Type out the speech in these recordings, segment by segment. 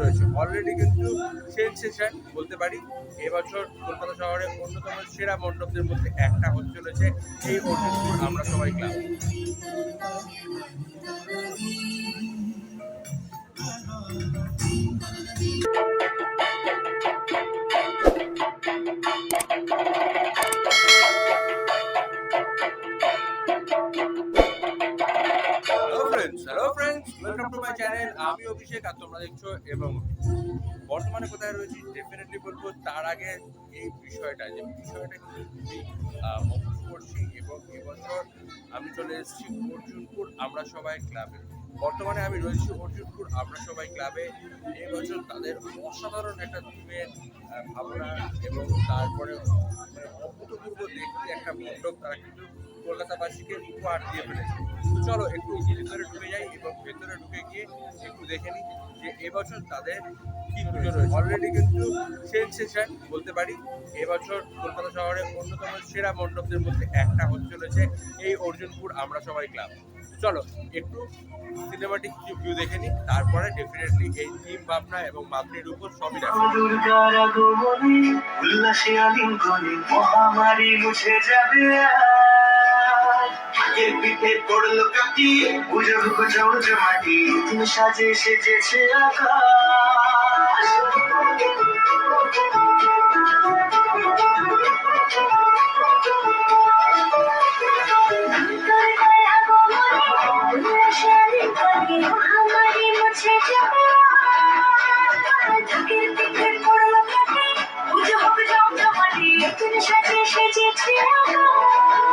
রয়েছে। অলরেডি কিন্তু সেন্সেশন বলতে পারি। এবছর কলকাতা শহরের অন্যতম সেরা মণ্ডপদের মধ্যে একটা হচ্ছে চলেছে। এই অর্জুনপুর আমরা সবাই ক্লাব চ্যানেল আমি অভিষেক আর তোমরা দেখছ এবং বর্তমানে কোথায় রয়েছি ডেফিনেটলি বলব তার আগে এই বিষয়টা যে বিষয়টা কিন্তু খুবই আহ, করছি এবং এবছর আমি চলে এসেছি অর্জুনপুর আমরা সবাই ক্লাবে বর্তমানে আমি রয়েছি অর্জুনপুর আমরা সবাই ক্লাবে এবছর তাদের অসাধারণ একটা থিমের ভাবনা এবং তারপরে মানে অভূতপূর্ব দেখতে একটা মণ্ডপ তারা কিন্তু কলকাতাবাসীকে উপহার দিয়ে ফেলেছে। চলো একটু ভেতরে ঢুকে যাই এবং ভেতরে ঢুকে গিয়ে একটু দেখে নিই যে এবছর তাদের কি পুজো রয়েছে। অলরেডি কিন্তু সেন্সেশন বলতে পারি, এবছর কলকাতা শহরের অন্যতম সেরা মণ্ডপদের মধ্যে একটা হচ্ছে চলেছে, এই অর্জুনপুর আমরা সবাই ক্লাব চলো একটু সিনেমাটিক কিছু ভিউ দেখে নিই, তারপরে ডেফিনেটলি এই থিম ভাবনা এবং মাতৃর উপর সবই উল্লাসে আলিঙ্গনে মহামারী মুছে যাবে। পিঠে পড়ল কাটি পুজো ঢুকো চৌজ মাটি। তুমি সাজে সেজেছে আকাশ।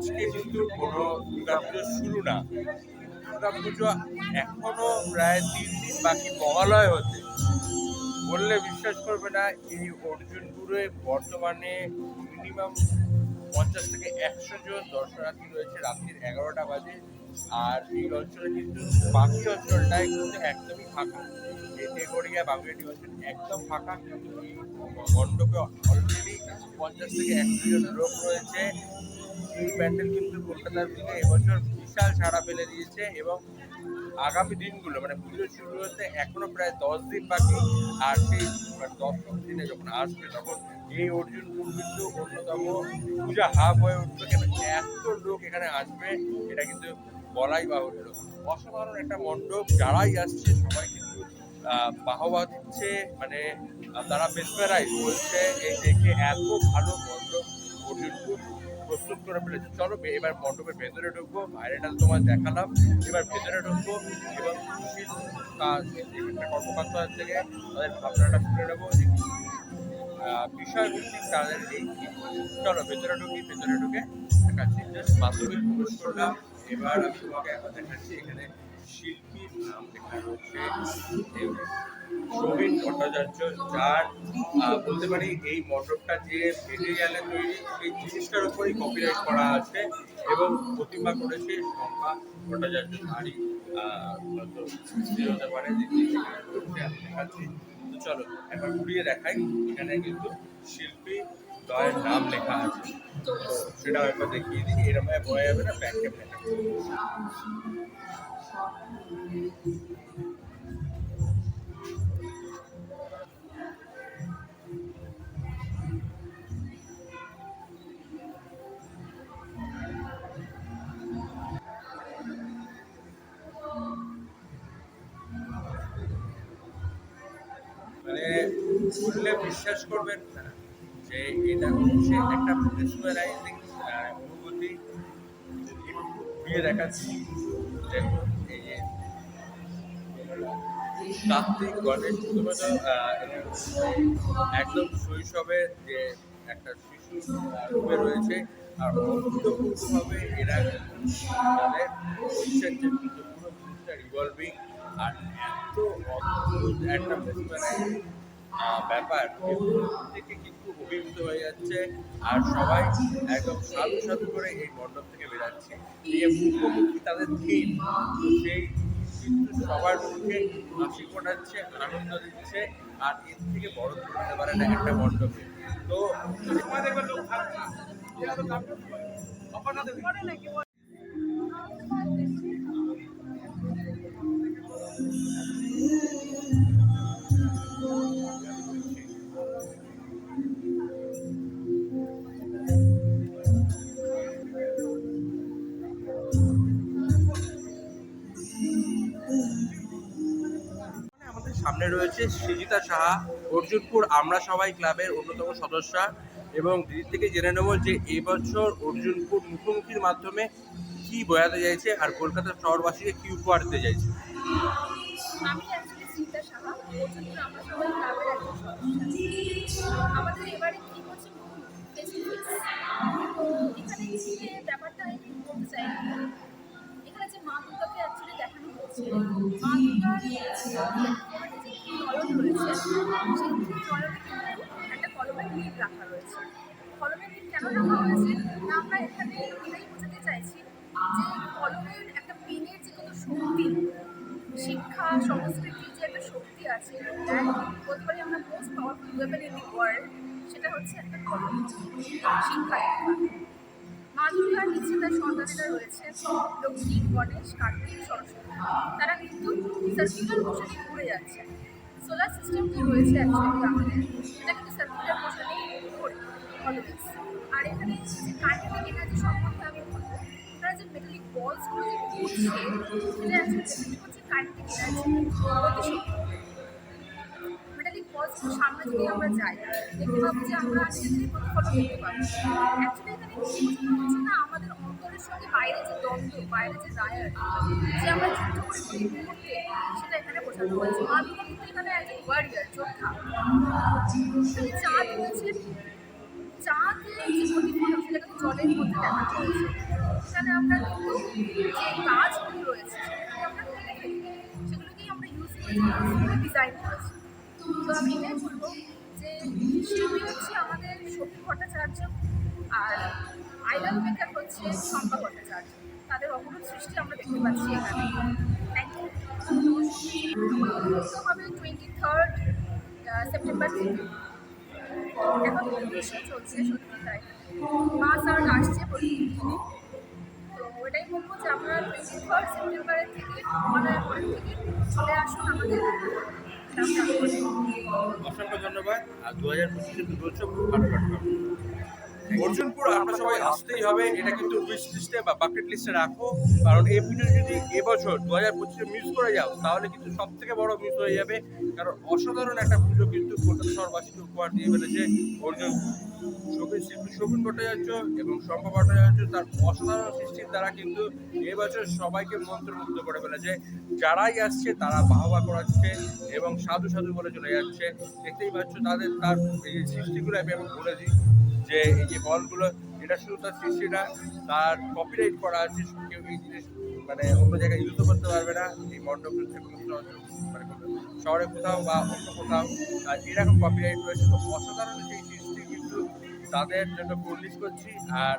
আজকে কিন্তু কোনো দুর্গাপুজো শুরু না। দুর্গাপুজো এখনও প্রায় তিন দিন বাকি মহালয় হতে। বললে বিশ্বাস করবে না, এই অর্জুনপুরে বর্তমানে মিনিমাম পঞ্চাশ থেকে একশো জন দর্শনার্থী রয়েছে রাত্রির এগারোটা বাজে। আর এই অঞ্চলে কিন্তু বাকি অঞ্চলটাই কিন্তু একদমই ফাঁকা। তেগড়িয়া বাগুইয়াটি অঞ্চল একদম ফাঁকা। কিন্তু এই মণ্ডপে অলরেডি পঞ্চাশ থেকে একশো জন লোক রয়েছে। এই প্যান্ডেল কিন্তু কলকাতার দিকে এবছর বিশাল সাড়া ফেলে দিয়েছে এবং আগামী দিনগুলো মানে পুজো শুরু হতে এখনও প্রায় দশ দিন বাকি, আর সেই মানে দশম দিনে যখন আসবে তখন এই অর্জুনপুর কিন্তু অন্যতম পূজা হাব হয়ে উঠবে। কেন? এত লোক এখানে আসবে, এটা কিন্তু বলাই বাহুল্য। অসাধারণ একটা মণ্ডপ, যারাই আসছে সবাই কিন্তু বাহবা দিচ্ছে মানে তারা মেসমেরাইজ বলছে, এই দেখে এত ভালো মণ্ডপ। করে ফেলেছে। চলো এবার মণ্ডপের ভেতরে ঢুকবো বাইরেটা তোমার দেখালাম। এবার ভেতরে ঢুকবো এবং কাজ বিভিন্ন কর্মকর্তার থেকে তাদের ভাবনাটা শুনে নেব। বিষয়ভিত্তিক তাদের এই চলো, ভেতরে ঢুকি, ভেতরে ঢুকে একটা জাস্ট বাস্তবিক প্রবেশ করলাম। এবার আমি তোমাকে এখন দেখাচ্ছি এখানে শিল্পীর নাম লেখা রয়েছে প্রবীণ ভট্টাচার্য, যার বলতে পারি এই মণ্ডপটা যে মেটেরিয়ালে তৈরি, সেই জিনিসটার উপরেই কপিরাইট করা আছে এবং প্রতিমা করেছে শম্পা ভট্টাচার্য নারী হতে পারে। তো চলো একবার ঘুরিয়ে দেখাই। এখানে কিন্তু শিল্পী দয়ের নাম লেখা আছে। তো সেটাও একবার দেখিয়ে দিই। এরকম বয়ে যাবে না ব্যাক মানে শুনলে বিশ্বাস করবেন যে এটা হচ্ছে একটা ভিজুয়ালাইজিং অনুভূতি দেখাচ্ছি। দেখুন কার্তিক গণেশ শুধুমাত্র একদম শৈশবে যে একটা শিশু রূপে রয়েছে, আর অভূতপূর্বভাবে এরা তাদের ভবিষ্যের যে পুরো জিনিসটা রিভলভিং আর এত অদ্ভুত একটা ব্যাপার থেকে কিন্তু অভিভূত হয়ে যাচ্ছে, আর সবাই একদম সাধু সাধু করে এই মণ্ডপ থেকে বেরাচ্ছে। এই মুখোমুখি তাদের থিম সেই সবার মুখে হাসি ফোটাচ্ছে, আনন্দ দিচ্ছে, আর এর থেকে বড় করতে পারে না একটা মণ্ডপে। তো আমাদের রয়েছে সৃজিতা সাহা, অর্জুনপুর আমরা সবাই ক্লাবের অন্যতম সদস্যা। এবং দিদির থেকে জেনে নেব যে এবছর অর্জুনপুর মুখোমুখির মাধ্যমে কি বোঝাতে চাইছে আর কলকাতার শহরবাসীকে কি উপহার দিতে চাইছে। হচ্ছে ব্যাপারটা আমি বলতে চাই এখানে যে মা দুর্গাকে দেখানো হচ্ছে, মা দুর্গার যে কলমের একটা পেনের যে কত শক্তি, শিক্ষা, সংস্কৃতি যে একটা শক্তি আছে বলতে পারি আমরা most powerful weapon in the world সেটা হচ্ছে একটা কলম শিক্ষা। মা দুর্গার নিচে তার সন্তানেরা রয়েছে, লক্ষ্মী, গণেশ, কার্তিক, সরস্বতী। তারা কিন্তু সার্কুলার মোশনে ঘুরে যাচ্ছে। সোলার সিস্টেম যে রয়েছে অ্যাকচুয়ালি আমাদের? সেটা কিন্তু সার্কুলার মোশনে ঘুরে। অলওয়েজ আর এখানে যে কাইনেটিক এনার্জি সম্বন্ধে আমি মেটালিক বলসগুলো যে ঘুরছে হচ্ছে বলসগুলো সামনে যদি আমরা যাই, দেখতে পাবো যে আমরা নিজেদেরই প্রতিফলন এখানে হচ্ছে না, আমাদের অন্তরের সঙ্গে বাইরে যে দ্বন্দ্ব, বাইরে যে রায়ার যে আমরা যুদ্ধ করি মুহূর্তে সেটা এখানে বোঝানো হয়েছে। মা দুর্গা কিন্তু এখানে একজন ওয়ারিয়ার যোদ্ধা। চাঁদ রয়েছে চাঁদের যে প্রতিফলন, সেটা কিন্তু জলের মধ্যে দেখা হয়েছে এখানে আমরা কিন্তু যে গাছগুলো রয়েছে সেগুলোকেই আমরা ইউজ করেছি ডিজাইন করেছি তো আমি এটাই বলব যে শিল্পী হচ্ছে আমাদের শক্তি ভট্টাচার্য আর আইডল মেকার হচ্ছে শম্পা ভট্টাচার্য। তাদের অপরূপ সৃষ্টি আমরা দেখতে পাচ্ছি এখানে। হবে টোয়েন্টি থার্ড সেপ্টেম্বর থেকে। এখন চলছে সত্যি তাই। মাস আর আসছে প্রতিদিন ওটাই বলব যে আমরা টোয়েন্টি থার্ড সেপ্টেম্বরের থেকে আমাদের পরের থেকে চলে আসুন আমাদের অসংখ্য ধন্যবাদ। আর দু হাজার পঁচিশে দুর্গোৎসব খুব ভালো কাটবে অর্জুনপুর আমরা সবাই আসতেই হবে। এটা কিন্তু উইশ লিস্টে বা বাকেট লিস্টে রাখো। কারণ এই পুজো যদি এবছর দু হাজার পঁচিশে মিস করে যাও তাহলে কিন্তু সব থেকে বড় মিস হয়ে যাবে। কারণ অসাধারণ একটা পুজো কিন্তু কলকাতা শহরবাসীকে উপহার দিয়ে ফেলেছে অর্জুন। শোভিন শিল্পী শোভিন ভট্টাচার্য এবং শম্পা ভট্টাচার্য তার অসাধারণ সৃষ্টির দ্বারা কিন্তু এবছর সবাইকে মন্ত্রমুগ্ধ করে ফেলেছে। যারাই আসছে তারা বাহবা করাচ্ছে এবং সাধু সাধু বলে চলে যাচ্ছে। দেখতেই পাচ্ছ তাদের তার এই সৃষ্টিগুলো আমি আমি বলে দিই। যে এই যে বলগুলো, এটা শুধু তার সৃষ্টিটা তার কপিরাইট করা আছে, কেউ এই জিনিস মানে অন্য জায়গায় ইউজও করতে পারবে না, এই মণ্ডপ মানে শহরে কোথাও বা অন্য কোথাও। এরকম কপিরাইট রয়েছে, তো অসাধারণ সেই সৃষ্টি কিন্তু তাদের জন্য পরিলিশ করছি। আর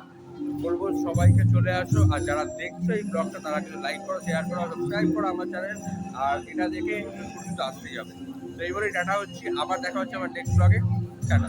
বলব সবাইকে চলে আসো, আর যারা দেখছ এই ব্লগটা তারা কিন্তু লাইক করো শেয়ার করো সাবস্ক্রাইব করো আমার চ্যানেল আর এটা দেখে কিন্তু আসতেই যাবে তো এইবারে ডাটা হচ্ছে, আবার দেখা হচ্ছে আমার নেক্সট ব্লগে টাটা।